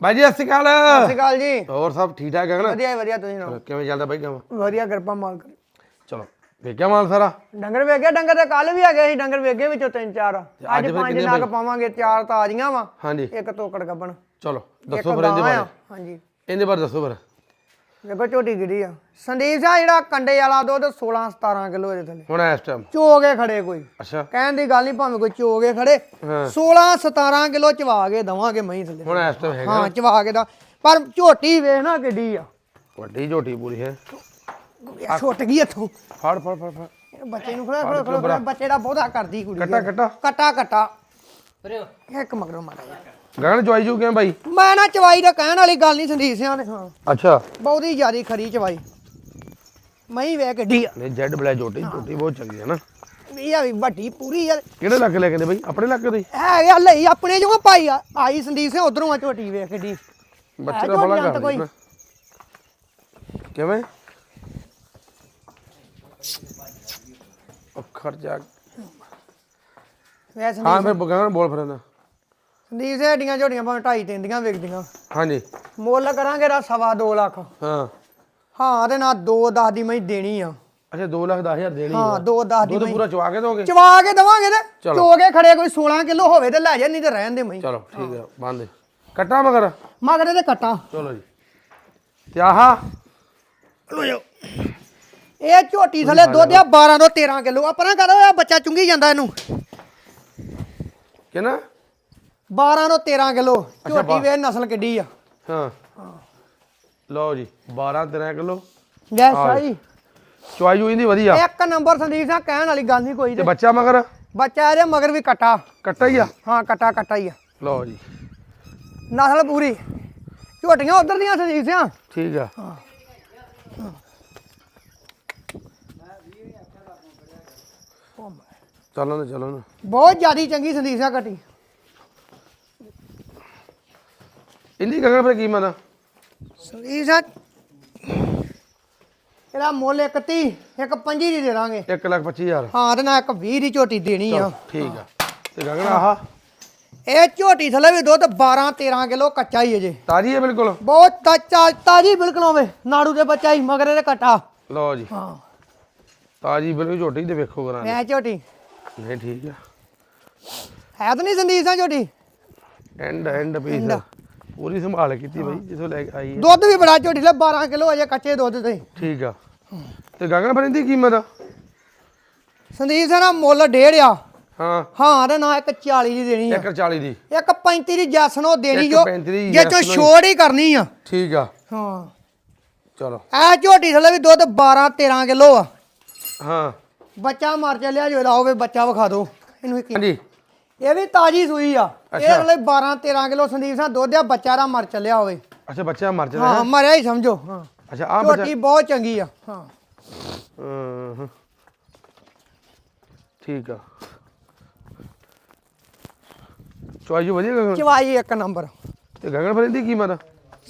ਬਾਈ ਜੀ ਸਤਿ ਸ਼੍ਰੀ ਅਕਾਲ। ਸਤਿ ਸ਼੍ਰੀ ਅਕਾਲ ਜੀ। ਹੋਰ ਸਭ ਠੀਕ ਠਾਕ ਹੈ ਨਾ? ਵਧੀਆ ਵਧੀਆ ਤੁਸੀਂ ਸੁਣਾਓ? ਕਿਵੇਂ ਚੱਲਦਾ ਬਾਈ ਕੰਮ? ਵਧੀਆ ਕਿਰਪਾ ਮਾਲਕ। ਚਲੋ ਵੇਖਿਆ ਮਾਲ ਸਾਰਾ? ਡੰਗਰ ਵੇਖਿਆ ਡੰਗਰ ਤਾਂ ਕੱਲ ਵੀ ਆ ਗਏ ਸੀ ਡੰਗਰ ਵੇਖੇ ਵਿੱਚੋਂ ਤਿੰਨ ਚਾਰ। ਅੱਜ ਪੰਜ ਨਗ? ਪਾਵਾਂਗੇ ਚਾਰ ਤਾਜ਼ੀਆਂ ਵਾ। ਹਾਂਜੀ। ਇੱਕ ਤੋਕੜ ਗੱਬਣ। ਚਲੋ ਦੱਸੋ ਫਿਰ ਇਹਦੇ ਬਾਰੇ। ਆ ਹਾਂਜੀ। ਇਹਦੇ ਬਾਰੇ ਦੱਸੋ ਫਿਰ। ਵੇਖੋ ਝੋਟੀ ਗਿਰੀ ਆ। ਸੰਦੀਪ ਸਿੰਘ ਜਿਹੜਾ ਕੰਡੇ ਵਾਲਾ ਦੁੱਧ 16 17 ਕਿਲੋ ਇਹਦੇ ਥੱਲੇ। ਹੁਣ ਇਸ ਟਾਈਮ ਚੋਗੇ ਖੜੇ ਕੋਈ। ਅੱਛਾ। ਕਹਿਣ ਦੀ ਗੱਲ ਨਹੀਂ ਭਾਵੇਂ ਕੋਈ ਚੋਗੇ ਖੜੇ। ਹਾਂ। 16 17 ਕਿਲੋ ਚਵਾ ਕੇ ਦਵਾਂਗੇ ਮਹੀਂ ਥੱਲੇ। ਹੁਣ ਇਸ ਟਾਈਮ ਹੈਗਾ। ਹਾਂ ਚਵਾ ਕੇ ਦਾ। ਪਰ ਝੋਟੀ ਵੇਖ ਨਾ ਕਿੱਡੀ ਆ। ਵੱਡੀ ਝੋਟੀ ਪੂਰੀ ਹੈ। ਛੁੱਟ ਗਈ ਇੱਥੋਂ। ਫੜ ਫੜ ਫੜ ਫੜ। ਬੱਚੇ ਨੂੰ ਖੜਾ ਖੜਾ ਖੜਾ ਖੜਾ, ਬੱਚੇ ਦਾ ਬਹੁਤਾ ਕਰਦੀ ਕੁੜੀ ਕੱਟਾ ਕੱਟਾ। ਕਟਾ ਕਟਾ। ਇੱਕ ਮਗਰੋਂ ਮਾਰਾ ਜਾ। ਗਗਨ ਜੂ ਕਿਵੇਂ ਬਾਈ? ਮੈਂ ਨਾ ਚਵਾਈ ਦਾ ਕਹਿਣ ਵਾਲੀ ਗੱਲ ਨਹੀਂ ਸੰਦੀਪ ਸਿਆਂ ਨੇ। ਹਾਂ ਅੱਛਾ। ਬਹੁਤੀ ਜ਼ਿਆਦੀ ਖਰੀ ਚਵਾਈ। ਮਹੀਂ ਵੇ ਗੱਡੀ ਆ। ਨਹੀਂ ਜੈਡ ਬਲੈਕ ਝੋਟੀ ਝੋਟੀ ਬਹੁਤ ਚੰਗੀ ਹੈ ਨਾ। ਇਹ ਆ ਵੀ ਵੱਡੀ ਪੂਰੀ ਯਾਰ ਕਿਹੜੇ ਇਲਾਕੇ ਲੈ ਕੇ ਦੇ ਬਾਈ? ਆਪਣੇ ਇਲਾਕੇ ਦੇ ਹੀ? ਹੈ ਗਿਆ ਲਈ ਆਪਣੇ ਜੋ ਪਾਈ ਆ। ਆਈ ਸੰਦੀਪ ਸਿੰਘ ਉਧਰੋਂ ਆ ਝੋਟੀ ਵੇਖ ਗੱਡੀ। ਬੱਚੇ ਦਾ ਬੜਾ ਅੰਤ ਕਰ ਕੋਈ। ਨਾ। ਕਿਵੇਂ? ਉਹ ਖਰਚਾ ਵੇ ਹਾਂ ਸੰਦੀਪ ਫਿਰ ਗਗਨ ਬੋਲ ਫਿਰ ਨਾ ਸੰਦੀਪ ਸਿੰਘ ਏਡੀਆਂ ਝੋਟੀਆਂ ਭਾਵੇਂ ਢਾਈ ਤਿੰਨ ਦੀਆਂ ਵਿਕਦੀਆਂ। ਹਾਂਜੀ। ਮੁੱਲ ਕਰਾਂਗੇ ਰਾ ਸਵਾ 2 ਲੱਖ। ਹਾਂ। ਹਾਂ ਤੇ ਨਾ 2 10 ਦੀ ਮੈਂ ਦੇਣੀ ਆ। ਅੱਛਾ 2 ਲੱਖ 10000 ਦੇਣੀ ਹਾਂ ਹੈ 2 10 ਦੀ ਦੁੱਧ ਮਹੀਂ ਪੂਰਾ ਚਵਾ ਕੇ ਦੋਗੇ? ਚਵਾ ਕੇ ਦਵਾਂਗੇ ਤੇ ਚਲੋ। ਚੋਗੇ ਖੜੇ ਕੋਈ 16 ਕਿਲੋ ਹੋਵੇ ਤੇ ਲੈ ਜਾ ਨਹੀਂ ਤੇ ਰਹਿਣ ਦੇ ਮਹੀਂ ਚਲੋ ਠੀਕ ਹੈ। ਬੰਦ। ਕੱਟਾ ਮਗਰ? ਮਗਰ ਇਹਦੇ ਕਟਾ। ਚਲੋ ਜੀ। ਤੇ ਆਹਾ। ਲੋ ਜਾਓ ਇਹ ਝੋਟੀ ਥਲੇ ਦੁੱਧ ਆ 12 ਤੋਂ 13 ਕਿਲੋ। ਆ ਪਰਾਂ ਕਰੋ ਇਹ ਬੱਚਾ ਚੁੰਗੀ ਜਾਂਦਾ ਇਹਨੂੰ। ਕਿਨਾ 12 ਤੋਂ 13 ਕਿਲੋ ਝੋਟੀ ਵੇ ਨਸਲ ਕਿੱਡੀ ਆ। ਹਾਂ। ਲਓ ਜੀ 12 13 ਕਿਲੋ। ਜੈ। ਸਾਈ ਚੁਆਈ ਜੂ ਇਹਦੀ ਵਧੀਆ। ਇੱਕ ਨੰਬਰ ਸੰਦੀਪ ਸਿੰਘ ਕਹਿਣ ਵਾਲੀ ਗੱਲ ਨਹੀਂ ਕੋਈ ਤੇ ਬੱਚਾ ਮਗਰ? ਬੱਚਾ ਇਹਦੇ ਮਗਰ ਵੀ ਕਟਾ। ਕੱਟਾ ਹੀ ਆ? ਹਾਂ ਕਟਾ ਕਟਾ ਹੀ ਆ। ਲਓ ਜੀ। ਨਸਲ ਪੂਰੀ। ਝੋਟੀਆਂ ਉਧਰ ਦੀਆਂ ਸੰਦੀਪ ਸਿੰਘ। ਠੀਕ ਆ। ਚਲੋ ਨਾ ਚਲੋ ਨਾ ਬਹੁਤ ਜ਼ਿਆਦੀ ਚੰਗੀ ਸੰਦੀਪ ਸਿੰਘ ਕਟੀ। ਇੰਦੀ ਗਗਨ ਫਿਰ ਕੀਮਤ ਆ ਸੰਦੀਪ ਸਿੰਘ ਇਹਦਾ ਮੁੱਲ ਇੱਕ 30 ਇੱਕ 25 ਦੀ ਦੇ ਦਾਂਗੇ। 1 ਲੱਖ 25000 ਹਾਂ ਤੇ ਨਾ ਇੱਕ 20 ਦੀ ਝੋਟੀ ਦੇਣੀ ਆ। ਠੀਕ ਆ। ਤੇ ਗਗਨ ਆਹਾ? ਇਹ ਝੋਟੀ ਥਲੇ ਵੀ ਦੁੱਧ 12 13 ਕਿਲੋ ਕੱਚਾ ਹੀ ਅਜੇ ਤਾਜੀ ਹੈ ਬਿਲਕੁਲ? ਬਹੁਤ ਤਾਜ਼ਾ ਤਾਜੀ ਬਿਲਕੁਲ ਹੋਵੇ। ਨਾੜੂ ਦੇ ਬੱਚਾ ਹੀ ਮਗਰ ਇਹਦੇ ਕਟਾ ਲਓ ਜੀ। ਹਾਂ। ਤਾਜੀ ਬਿਲਕੁਲ ਝੋਟੀ ਤੇ ਵੇਖੋ ਕਰਾਂ ਮੈਂ ਝੋਟੀ। ਨਹੀਂ ਠੀਕ ਆ। ਹੈ ਤਾਂ ਨਹੀਂ ਸੰਦੀਪ ਸਿੰਘ ਝੋਟੀ ਐਂਡ ਐਂਡ ਪੀਸ ਪੂਰੀ ਸੰਭਾਲ ਕੀਤੀ ਬਈ ਜਿੱਥੋਂ ਲੈ ਕੇ ਆਈ ਹੈ ਦੁੱਧ ਵੀ ਬੜਾ ਝੋਟੀ ਲੈ 12 ਕਿਲੋ ਅਜੇ ਕੱਚੇ ਦੁੱਧ ਤੇ। ਠੀਕ ਆ। ਤੇ ਗਗਨ ਫਿਰ ਇਹਦੀ ਕੀਮਤ? ਆ ਸੰਦੀਪ ਸਿੰਘ ਦਾ ਮੁੱਲ ਡੇਢ ਆ। ਹਾਂ। ਹਾਂ ਤੇ ਨਾ ਇੱਕ 40 ਦੀ ਦੇਣੀ ਆ। 140 ਦੀ। ਇੱਕ 35 ਦੀ ਜੱਸ ਨੂੰ ਦੇਣੀ ਜੋ 35 ਦੀ ਜੇ ਚੋ। ਛੋੜ ਹੀ ਕਰਨੀ ਆ। ਠੀਕ ਆ। ਹਾਂ। ਚਲੋ। ਇਹ ਝੋਟੀ ਥਲੇ ਵੀ ਦੁੱਧ 12 13 ਕਿਲੋ ਆ। ਹਾਂ। ਬੱਚਾ ਮਰ ਚੱਲਿਆ ਜੋ ਲਾਓ ਵੇ ਬੱਚਾ ਵਿਖਾ ਦਿਓ। ਇਹਨੂੰ ਇੱਕ ਹਾਂਜੀ। ਇਹ ਵੀ ਤਾਜੀ ਸੂਈ ਆ। ਇਹ ਅੱਛਾ। ਥਲੇ 12 13 ਕਿਲੋ ਸੰਦੀਪ ਸਿੰਘ ਦੁੱਧ ਆ ਬੱਚਾ ਦਾ ਮਰ ਚੱਲਿਆ ਹੋਵੇ। ਅੱਛਾ ਬੱਚਾ ਮਰ ਜਾਂਦਾ ਹਾਂ ਮਰਿਆ ਹੀ ਸਮਝੋ। ਹਾਂ। ਅੱਛਾ ਆ ਬੱਚਾ ਝੋਟੀ ਬਹੁਤ ਚੰਗੀ ਆ। ਹਾਂ। ਠੀਕ ਆ। ਚੁਆਈ ਵਧੀਆ ਗਗਨ? ਚਵਾਈ ਇੱਕ ਨੰਬਰ। ਤੇ ਗਗਨ ਫਿਰ ਇਹਦੀ ਕੀਮਤ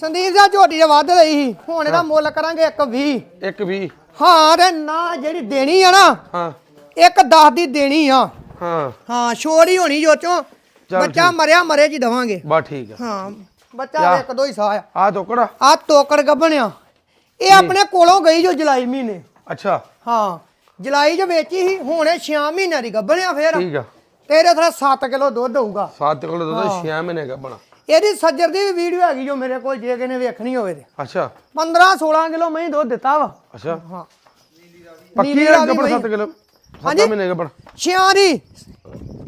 ਸੰਦੀਪ ਸਿੰਘ ਝੋਟੀ ਦੇ ਵੱਧ ਲਈ ਸੀ। ਹੁਣ ਇਹਦਾ ਮੁੱਲ ਕਰਾਂਗੇ ਇੱਕ 20 ਇੱਕ ਵੀ ਹਾਂ ਤੇ ਨਾ ਜਿਹੜੀ ਦੇਣੀ ਆ ਨਾ ਹਾਂ। ਇੱਕ 10 ਦੀ ਦੇਣੀ ਆ। ਹਾਂ। ਹਾਂ ਛੋੜ ਹੀ ਹੋਣੀ ਜੋ ਚੋਂ। ਚੱਲ ਬੱਚਾ ਮਰਿਆ ਮਰੇ ਜੀ ਦਵਾਂਗੇ। ਬਾ ਠੀਕ ਆ। ਹਾਂ ਬੱਚਾ ਇੱਕ ਦੋ ਹੀ ਸਾਹ ਆ। ਆ ਤੋਕੜਾ ਆ? ਤੋਕੜ ਗੱਬਣਿਆ ਇਹ ਆਪਣੇ ਕੋਲੋਂ ਗਈ ਜੋ ਜੁਲਾਈ ਮਹੀਨੇ। ਅੱਛਾ। ਹਾਂ ਜੁਲਾਈ ਚ ਵੇਚੀ ਸੀ ਹੁਣ ਇਹ 6 ਮਹੀਨਿਆਂ ਦੀ ਗੱਬਣਿਆ ਫੇਰ। ਠੀਕ ਆ। ਤੇਰੇ ਥੋੜਾ 7 ਕਿਲੋ ਦੁੱਧ ਹੋਊਗਾ। ਸਾਤ ਕੋਲ ਦੁੱਧ 6 ਮਹੀਨੇ ਦਾ ਬਣਾ ਇਹਦੀ ਸੱਜਰ ਦੀ ਵੀ ਵੀਡੀਓ ਹੈਗੀ ਜੋ ਮੇਰੇ ਕੋਲ ਜੇ ਕਿਨੇ ਵੇਖਣੀ ਹੋਵੇ ਤੇ। ਅੱਛਾ। 15 16 ਕਿਲੋ ਮੈਂ ਦੁੱਧ ਦਿੱਤਾ ਵਾ। ਅੱਛਾ। ਹਾਂ। ਪੱਕੀ ਨੀਲੀ ਹੈ ਰਾਵੀ ਗੱਬੜ ਬਈ। 7 ਕਿਲੋ? 7 ਹਾਂਜੀ। ਮਹੀਨੇ ਗੱਬੜ। ਛਿਆਂ ਦੀ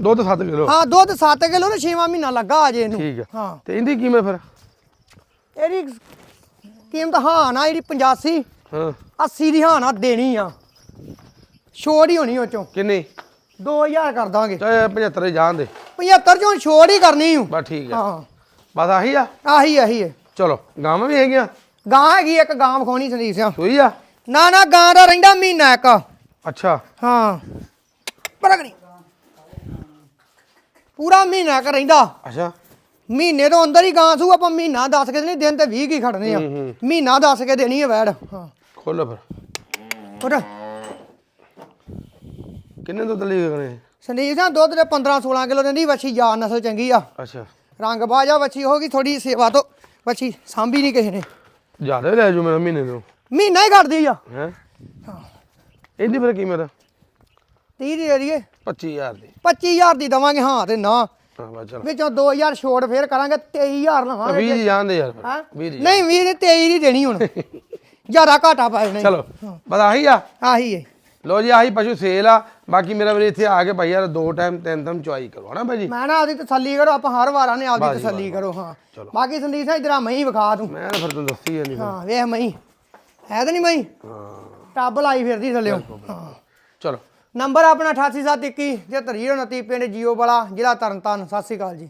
ਦੁੱਧ 7 ਕਿਲੋ। ਹਾਂ ਦੁੱਧ 7 ਕਿਲੋ ਤੇ 6ਵਾਂ ਮਹੀਨਾ ਲੱਗਾ ਅਜੇ ਇਹਨੂੰ। ਠੀਕ ਆ। ਹਾਂ। ਤੇ ਇਹਦੀ ਕੀਮਤ ਫਿਰ? ਇਹਦੀ ਕੀਮਤ ਹਾਂ ਨਾ ਜਿਹੜੀ 85 ਹਾਂ। 80 ਦੀ ਹਾਂ ਨਾ ਦੇਣੀ ਆ। ਛੋੜ ਹੀ ਹੋਣੀ ਉਹ ਚੋਂ ਕਿੰਨੀ 2000 ਕਰ ਦਾਂਗੇ। ਚਾਹੇ 75 ਹੀ ਜਾਣ ਦੇ। 75 ਚੋਂ ਛੋੜ ਹੀ ਕਰਨੀ ਹੂੰ ਬਸ ਠੀਕ ਆ। ਹਾਂ। ਬਸ ਆਹੀ ਆ? ਆਹੀ ਆਹੀ ਹੈ ਚਲੋ ਗਾਵਾਂ ਵੀ ਹੈਗੀਆਂ। ਗਾਂ ਹੈਗੀ ਇੱਕ ਗਾਂ ਵਿਖਾਉਣੀ ਸੰਦੀਪ ਸਿੰਘ ਸੂਈ ਆ? ਨਾ ਨਾ ਗਾਂ ਦਾ ਰਹਿੰਦਾ ਮਹੀਨਾ ਇੱਕ। ਅੱਛਾ। ਹਾਂ। ਪਰਗਣੀ। ਪੂਰਾ ਮਹੀਨਾ ਇੱਕ ਰਹਿੰਦਾ। ਅੱਛਾ। ਮਹੀਨੇ ਤੋਂ ਅੰਦਰ ਹੀ ਗਾਂ ਸੂ ਆਪਾਂ ਮਹੀਨਾ ਦੱਸ ਕੇ ਨਹੀਂ ਦਿਨ ਤੇ 20 ਕੀ ਖੜਨੇ ਆ। ਹੂੰ, ਹੂੰ। ਮਹੀਨਾ ਦੱਸ ਕੇ ਦੇਣੀ ਹੈ ਵੈੜ। ਹਾਂ। ਖੋਲੋ ਫਿਰ। ਕਿੰਨੇ ਦੁੱਧ ਲਈ ਗਏ ਸੰਦੀਪ ਸਿੰਘ ਦੁੱਧ ਦੇ 15 16 ਕਿਲੋ ਦਿੰਦੀ ਵੱਛੀ ਯਾਰ ਨਸਲ ਚੰਗੀ ਆ। ਅੱਛਾ। ਰੰਗ ਬਾਜਾ ਵੱਛੀ ਹੋਗੀ ਥੋੜੀ ਸੇਵਾ ਤੋਂ। ਬੱਚੀ ਸਾਂਭੀ ਨਹੀਂ ਕਿਸੇ ਨੇ। ਜ਼ਿਆਦਾ ਲੈ ਜੂ ਮੇਰਾ ਮਹੀਨੇ ਨੂੰ ਮਹੀਨਾ ਹੀ ਕੱਢਦੀ ਆ। ਹੈ? ਇਹਦੀ ਫਿਰ ਕੀਮਤ 30 ਦੀ ਦੇ ਦਈਏ। 25000 ਦੀ। 25000 ਦੀ ਦਵਾਂਗੇ ਹਾਂ ਤੇ ਨਾ। ਵਿੱਚੋਂ 2000 ਛੋੜ ਫੇਰ ਕਰਾਂਗੇ 23000 ਲਵਾਂਗੇ। 20 ਜਾਣਦੇ ਯਾਰ ਫਿਰ। ਹਾਂ? 20 ਦੀ ਨਹੀਂ 20 ਦੀ 23 ਦੀ ਦੇਣੀ ਹੁਣ। ਜ਼ਿਆਦਾ ਘਾਟਾ ਪੈ ਜਾਣਾ। ਚਲੋ ਬਸ ਆਹੀ ਆ। ਆਹੀ ਹੈ ਲੋ ਜੀ ਆਹੀ ਪਸ਼ੂ ਸੇਲ ਆ। ਬਾਕੀ ਮੇਰਾ ਵੀਰੇ ਇੱਥੇ ਆ ਕੇ ਭਾਈ ਯਾਰ ਦੋ ਟਾਈਮ ਤਿੰਨ ਟਾਈਮ ਚੁਆਈ ਕਰੋ ਹਨਾ ਭਾਈ ਜੀ? ਮੈਂ ਨਾ ਆਪਦੀ ਤਸੱਲੀ ਕਰੋ ਆਪਾਂ ਹਰ ਵਾਰਾਂ ਨੇ ਆਪਦੀ ਤਸੱਲੀ ਕਰੋ ਹਾਂ। ਬਾਕੀ ਸੰਦੀਪ ਸਿੰਘ ਇਧਰ ਮਹੀਂ ਵਿਖਾ ਤੂੰ। ਮੈਂ ਤਾਂ ਫਿਰ ਤੁਹਾਨੂੰ ਦੱਸੀ ਜਾਂਦੀ ਹਾਂ। ਵੇਖ ਮਹੀਂ। ਹੈ ਤਾਂ ਨਹੀਂ ਮਹੀਂ? ਹਾਂ। ਟੱਬ ਲਾਈ ਫਿਰਦੀ ਥੱਲੇ। ਹਾਂ। ਚਲੋ। ਨੰਬਰ ਆਪਣਾ 8871 7329 ਪਿੰਡ ਜੀਓ ਵਾਲਾ ਜ਼ਿਲ੍ਹਾ ਤਰਨਤਾਰਨ। ਸਤਿ ਸ਼੍ਰੀ ਅਕਾਲ ਜੀ।